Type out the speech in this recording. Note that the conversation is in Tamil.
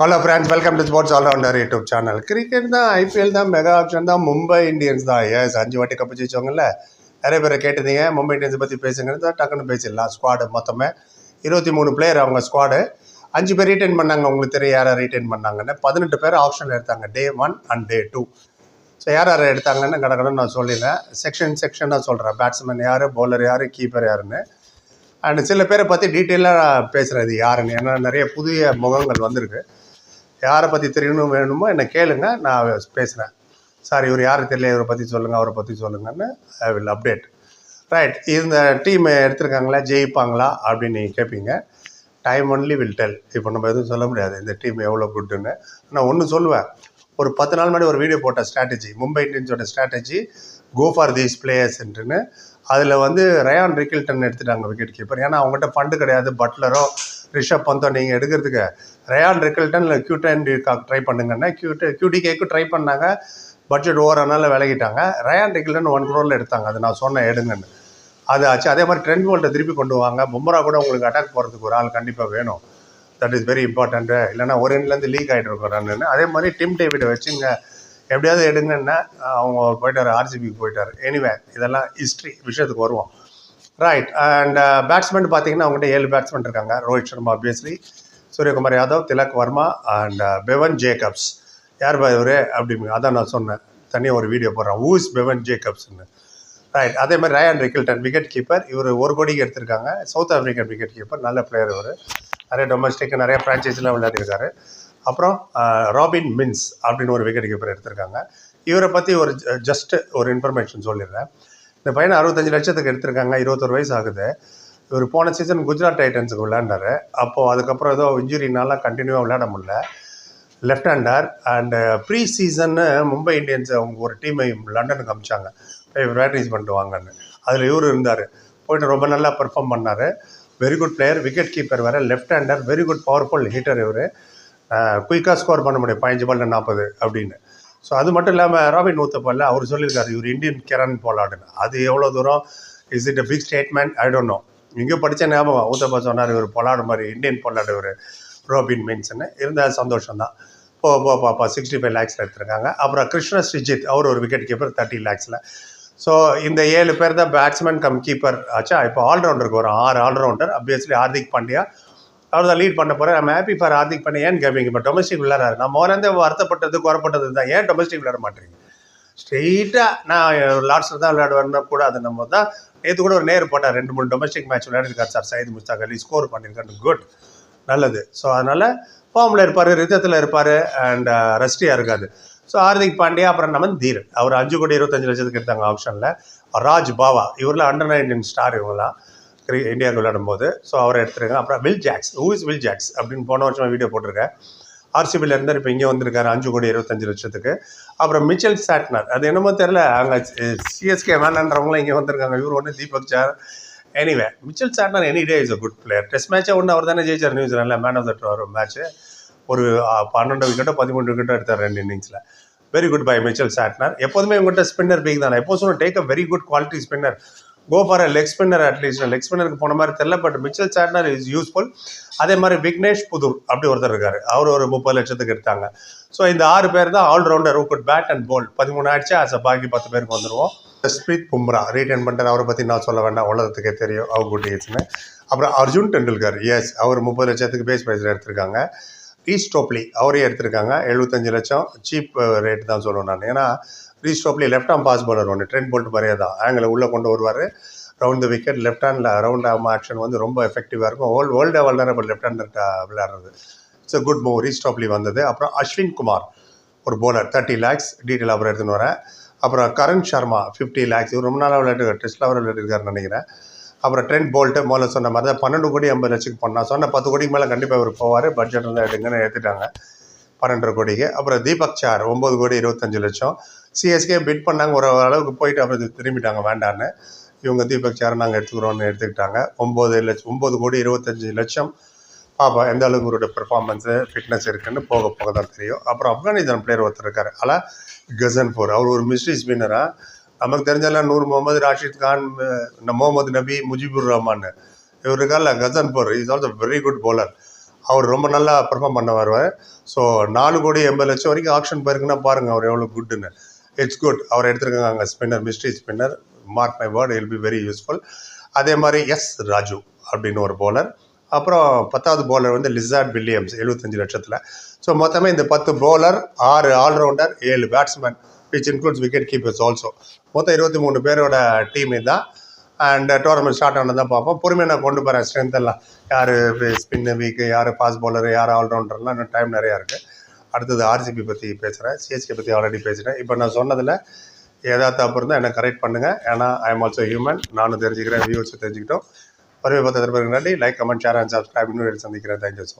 Hello friends welcome to sports allrounder YouTube channel cricket தான் ஐபிஎல் தான் மெகா ஆப்ஷன் தான் மும்பை இந்தியன்ஸ் தான். எஸ் அஞ்சு வாட்டி கப்பு ஜெயிச்சவங்கல்ல நிறைய பேர் கேட்டிருந்தீங்க. மும்பை இந்தியன்ஸை பற்றி பேசுங்கிறது டக்குன்னு பேசிடலாம். ஸ்குவாடு மொத்தமே இருபத்தி மூணு பிளேயர் அவங்க ஸ்குவாடு அஞ்சு பேர் ரீட்டைன் பண்ணாங்க உங்களுக்கு தெரியும் யாரை ரீட்டைன் பண்ணாங்கன்னு. பதினெட்டு பேர் ஆப்ஷனில் எடுத்தாங்க day one and day two so யார் யார் எடுத்தாங்கன்னு கடகடன்னு நான் சொல்லிடுறேன். செக்ஷன் செக்ஷனாக சொல்கிறேன் பேட்ஸ்மேன் யார் பவுலர் யார் கீப்பர் யாருன்னு. அண்ட் சில பேரை பற்றி டீட்டெயிலாக பேசுகிறது யாருன்னு. ஏன்னா நிறைய புதிய முகங்கள் வந்திருக்கு. யாரை பற்றி தெரியணும் வேணுமோ என்னை கேளுங்க நான் பேசுகிறேன் சார் இவர் யாருக்கு தெரியல இவரை பற்றி சொல்லுங்கள் அவரை பற்றி சொல்லுங்கன்னு ஐ வில் அப்டேட் ரைட் இந்த டீம் எடுத்திருக்காங்களா ஜெயிப்பாங்களா அப்படின்னு நீங்கள் கேட்பீங்க டைம் ஒன்லி வில் டெல் இப்போ நம்ம எதுவும் சொல்ல முடியாது இந்த டீம் எவ்வளோ குட்டுன்னு நான் ஒன்று சொல்லுவேன். ஒரு பத்து நாள் முன்னாடி ஒரு வீடியோ போட்ட ஸ்ட்ராட்டஜி மும்பை இந்தியன்ஸோட ஸ்ட்ராட்டஜி கோ ஃபார் தீஸ் பிளேயர்ஸ்ன்ட்டுன்னு அதில் வந்து ரயான் ரிக்கில்டன் எடுத்துட்டாங்க விக்கெட் கீப்பர் ஏன்னா அவங்ககிட்ட ஃபண்டு கிடையாது பட்லரோ ரிஷப் பந்தோ நீங்கள் எடுக்கிறதுக்கு ரயான் ரிக்கல்டன் இல்லை கியூட்டன் ட்ரை பண்ணுங்கன்னா கியூட்டு கியூடிகேக்கு ட்ரை பண்ணாங்க. பட்ஜெட் ஓவரானால விலகிட்டாங்க. ரயான் ரிக்கில்டன் ஒன் க்ரோரில் எடுத்தாங்க. அது நான் சொன்னேன் எடுங்கன்னு. அது ஆச்சு. அதே மாதிரி ட்ரெண்ட் போல்ட்டை திருப்பி கொண்டு வாங்க. பும்ரா கூட உங்களுக்கு அட்டாக் போகிறதுக்கு ஒரு ஆள் கண்டிப்பாக வேணும். தட் இஸ் வெரி இம்பார்ட்டண்ட்டு இல்லைன்னா ஒரு எண்ட்லேருந்து லீக் ஆகிட்டு இருக்கும் ரன்னு அதே மாதிரி டிம் டேவிடை வச்சுங்க. எப்படியாவது எடுங்கன்னா அவங்க போயிட்டார் ஆர்சிபிக்கு போயிட்டார். எனிவே இதெல்லாம் ஹிஸ்ட்ரி விஷயத்துக்கு வருவோம். ரைட் அண்ட் பேட்ஸ்மேன் uh, பார்த்தீங்கன்னா அவங்ககிட்ட ஏழு பேட்ஸ்மேன் இருக்காங்க. Rohit Sharma obviously Suryakumar Yadav Tilak Varma and Bevon Jacobs யார் பா இவர்? அப்படி அதான் நான் சொன்னேன். தனியாக ஒரு வீடியோ போடுறேன். ஊஸ் பெவன் ஜேக்கப்ஸ்னு ரைட் அதே மாதிரி ரயான் ரிக்கில்டன் விக்கெட் கீப்பர் இவர் ஒரு கோடிக்கு எடுத்திருக்காங்க. சவுத் ஆஃப்ரிக்கன் விக்கெட் கீப்பர் நல்ல பிளேயர் இவர். நிறைய டொமஸ்டிக் நிறைய ஃப்ரான்ச்சைஸ்லாம் விளையாடிருக்காரு. அப்புறம் uh, ராபின் மின்ஸ் அப்படின்னு ஒரு விக்கெட் கீப்பர் எடுத்திருக்காங்க. இவரை பற்றி ஒரு ஜஸ்ட்டு ஒரு இன்ஃபர்மேஷன் சொல்லிடுறேன். இந்த பையனை அறுபத்தஞ்சு லட்சத்துக்கு எடுத்திருக்காங்க இருபத்தொரு வயசு ஆகுது. இவர் போன சீசன் குஜராத் டைட்டன்ஸுக்கு விளையாண்டாரு. அப்போது அதுக்கப்புறம் ஏதோ இன்ஜுரினால கண்டினியூவாக விளையாட முடியல. லெஃப்ட் ஹேண்டர் அண்டு ப்ரீ சீசன்னு மும்பை இந்தியன்ஸ் அவங்க ஒரு டீமை லண்டனுக்கு அமிச்சாங்க. போய் பண்ணிட்டு வாங்கன்னு. அதில் இவர் இருந்தார். போயிட்டு ரொம்ப நல்லா பெர்ஃபார்ம் பண்ணார். Very good player wicket keeper வேறு left hander very good powerful hitter இவர். குயிக்காக ஸ்கோர் பண்ண முடியும். பதினஞ்சு பாலில் நாற்பது அப்படின்னு. ஸோ அது மட்டும் இல்லாமல் ராபின் ஊத்தப்பல்ல அவர் சொல்லியிருக்காரு இவர் இந்தியன் கிரண் போலாடுன்னு அது எவ்வளோ தூரம் is it a big statement I don't know இங்கே படித்த ஞாபகம் ஊத்தப்பா சொன்னார் இவர் பொலாடு மாதிரி இந்தியன் பொலாடு இவர் ரோபின் மீன்ஸ்னு இருந்தால் சந்தோஷம் தான் போ போ பாப்பா சிக்ஸ்டி ஃபைவ் லேக்ஸில் எடுத்திருக்காங்க. அப்புறம் கிருஷ்ண ஸ்ரிஜித் அவர் ஒரு விக்கெட் கீப்பர் தேர்ட்டி லேக்ஸில் ஸோ இந்த ஏழு பேர் தான் பேட்ஸ்மேன் கம் கீப்பர் ஆச்சா? இப்போ ஆல்ரவுண்டருக்கு வரும். ஆறு ஆல்ரவுண்டர் அப்வியஸ்லி ஹார்திக் பாண்டியா அவர் தான் லீட் பண்ண போகிறேன் நம்ம ஹாப்பி ஃபார் ஹார்திக் பண்ண ஏன்னு கேட்பீங்க இப்போ டொமஸ்டிக் விளையாடுறாரு. நான் முதலேருந்து வருத்தப்பட்டது குறப்பட்டது தான் ஏன் டொமஸ்டிக் விளையாட மாட்டேறீங்க ஸ்ட்ரெயிட்டாக நான் லார்ட்ஸில் தான் விளையாடுவேன்னா கூட அது நம்ம தான். நேற்று கூட ஒரு நேர் போட்டார். ரெண்டு மூணு டொமஸ்டிக் மேட்ச் விளையாடிருக்கார் சார். சயித் முஸ்தாக் அலி ஸ்கோர் பண்ணியிருக்காரு குட் நல்லது. ஸோ அதனால் ஃபார்மில் இருப்பார் ரித்தத்தில் இருப்பார் அண்ட் ரஷ்டியாக uh, இருக்காது ஸோ ஹார்திக் பாண்டியா அப்புறம் நம்ம தீரன். அவர் அஞ்சு கோடி இருபத்தஞ்சு லட்சத்துக்கு எடுத்தாங்க ஆப்ஷனில் ராஜ் பாவா. இவரில் அண்டர் நைன்டீன் ஸ்டார் இவங்களாம் கிரி இந்தியாவுக்கு விளையாடும் போது ஸோ அவரை எடுத்துருங்க அப்புறம் Will Jacks who is Will Jacks அப்படின்னு போன வருஷம் வீடியோ போட்டிருக்கேன். ஆர்சிபியில் இருந்தார் இப்போ இங்கே வந்திருக்காரு அஞ்சு கோடி இருபத்தஞ்சு லட்சத்துக்கு. அப்புறம் மிச்சல் சாட்னர் அது என்னமோ தெரில அங்கே சிஎஸ்கே வேணான்றவங்களும் இங்கே வந்திருக்காங்க. இவர் ஒன்று Deepak sir. Anyway Mitchell Santner any day is a good player test மேட்சே ஒன்று அவர் தானே ஜெயிச்சார் நியூசிலாண்டில் man of the tour match ஒரு பன்னெண்டு விக்கெட்டோ பதிமூணு விக்கெட்டோ எடுத்தார் ரெண்டு இன்னிங்ஸில் very good by Mitchell Santner எப்போதுமே உங்கள்கிட்ட ஸ்பின்னர் பீக் தானே. எப்போ சொன்ன take a very good quality spinner go for a leg spinner at least leg ஸ்பின்னருக்கு போன மாதிரி தெரில but Mitchell Santner is useful அதே மாதிரி விக்னேஷ் புதூர் அப்படி ஒருத்தர் இருக்காரு. அவர் ஒரு முப்பது லட்சத்துக்கு எடுத்தாங்க. ஸோ இந்த ஆறு பேர் தான் allrounder good bat and ball பதிமூணு ஆயிடுச்சு அஸ் பாக்கி பத்து பேருக்கு வந்துடுவோம் ஜஸ்பிரீத் பும்ரா ரீட்டைன் பண்ணிட்டு அவரை பற்றி நான் சொல்ல வேண்டாம். உலகத்துக்கே தெரியும் அவர் குட் அப்புறம் அர்ஜுன் டெண்டுல்கர் எஸ் அவர் முப்பது லட்சத்துக்கு பேஸ் பிரைஸில் எடுத்திருக்காங்க. ஈஸ்டோப்லி அவரே எடுத்திருக்காங்க. எழுபத்தஞ்சு லட்சம் சீப் ரேட்டு uh, தான் சொல்லுவேன் நான். ஏன்னா Reece Topley left arm pace bowler ஒன்று ட்ரெண்ட் போல்ட் மாதிரியே தான். ஆங்கிள் உள்ளே கொண்டு வருவார். Round the wicket left hander round arm action வந்து ரொம்ப எஃபெக்டிவாக இருக்கும். World world vulnerable left hander விளையாடுறது. இட்ஸ் அ குட் மூவ் ரீஸ்டாப்லி வந்தது. அப்புறம் அஸ்வின் குமார் ஒரு போலர் தேர்ட்டி லேக்ஸ் டீட்டெயில் அப்புறம் எடுத்துன்னு வரேன். அப்புறம் கரண் சர்மா ஃபிஃப்டி லேக்ஸ் இவர் ரொம்ப நாளாக விளையாட்டு டெஸ்ட்டில் அவர் விளையாடிருக்காருன்னு நினைக்கிறேன். அப்புறம் ட்ரெண்ட் போல்ட்டு முதல்ல சொன்ன மாதிரி தான் பன்னெண்டு கோடி ஐம்பது லட்சத்துக்கு பண்ணால் சொன்ன பத்து கோடிக்கு மேலே கண்டிப்பாக இவர் போவார். பட்ஜெட் இருந்தால் எடுங்கன்னு ஏற்றுட்டாங்க பன்னெண்டரை கோடிக்கு. அப்புறம் தீபக் சார் ஒம்பது கோடி இருபத்தஞ்சு லட்சம். சிஎஸ்கே பிட் பண்ணாங்க. ஒரு அளவுக்கு போயிட்டு அப்புறம் திரும்பிட்டாங்க. வேண்டான்னு. இவங்க தீபக் சார் நாங்கள் எடுத்துக்கிறோன்னு எடுத்துக்கிட்டாங்க. ஒம்பது லட்சம் ஒம்பது கோடி இருபத்தஞ்சு லட்சம். பாப்பா எந்த அளவுக்கு இவரோட பெர்ஃபார்மன்ஸு ஃபிட்னஸ் இருக்குன்னு போக போக தான் தெரியும். அப்புறம் ஆப்கானிஸ்தான் பிளேயர் ஒருத்தர் இருக்கார். அலா கசன்பூர். அவர் ஒரு மிஸ்ட்ரி ஸ்பின்னராக நமக்கு தெரிஞ்செல்லாம் நூறு முகமது ராஷித் கான் முகமது நபி முஜிபுர் ரஹ்மான் இவர் இருக்கார்ல Ghazanfar. Is also very good bowler அவர் ரொம்ப நல்லா பெர்ஃபார்ம் பண்ண வருவார். ஸோ நாலு கோடி எண்பது லட்சம் வரைக்கும் ஆக்ஷன் போயிருக்குன்னா பாருங்கள் அவர் எவ்வளோ குட்டுன்னு இட்ஸ் குட் அவர் எடுத்திருக்காங்க அங்கே spinner mystery spinner mark my word will be very useful அதே மாதிரி எஸ் ராஜு அப்படின்னு ஒரு பவுலர் அப்புறம் பத்தாவது பவுலர் வந்து லிசார்ட் வில்லியம்ஸ் எழுபத்தஞ்சு லட்சத்தில். ஸோ மொத்தமே இந்த பத்து பவுலர் ஆறு ஆல்ரவுண்டர் ஏழு batsman which includes wicket keepers also மொத்தம் இருபத்தி மூணு பேரோட டீம் இதுதான். அண்ட் டோர்னமெண்ட் ஸ்டார்ட் ஆனது தான் பார்ப்போம். பொறுமையாக நான் கொண்டு போகிறேன் ஸ்ட்ரென்த் எல்லாம். யார் ஸ்பின்னு வீக்கு யார் ஃபாஸ்ட் bowler யார் ஆல்ரவுண்டர்லாம் இன்னும் டைம் நிறையா இருக்குது அடுத்தது ஆர்சிபி பற்றி பேசுகிறேன் சிஎஸ்கே பற்றி ஆல்ரெடி பேசுகிறேன் இப்போ நான் சொன்னதில் ஏதாவது தப்பு இருந்தால் என்ன கரெக்ட் பண்ணுங்கள் ஏன்னா ஐ எம் ஆல்சோ ஹியூமன் நானும் தெரிஞ்சுக்கிறேன் வியூஸ் தெரிஞ்சுக்கிட்டோம். பருவ பார்த்து நன்றி. Like comment share and subscribe இன்னும் சந்திக்கிறேன். Thank you so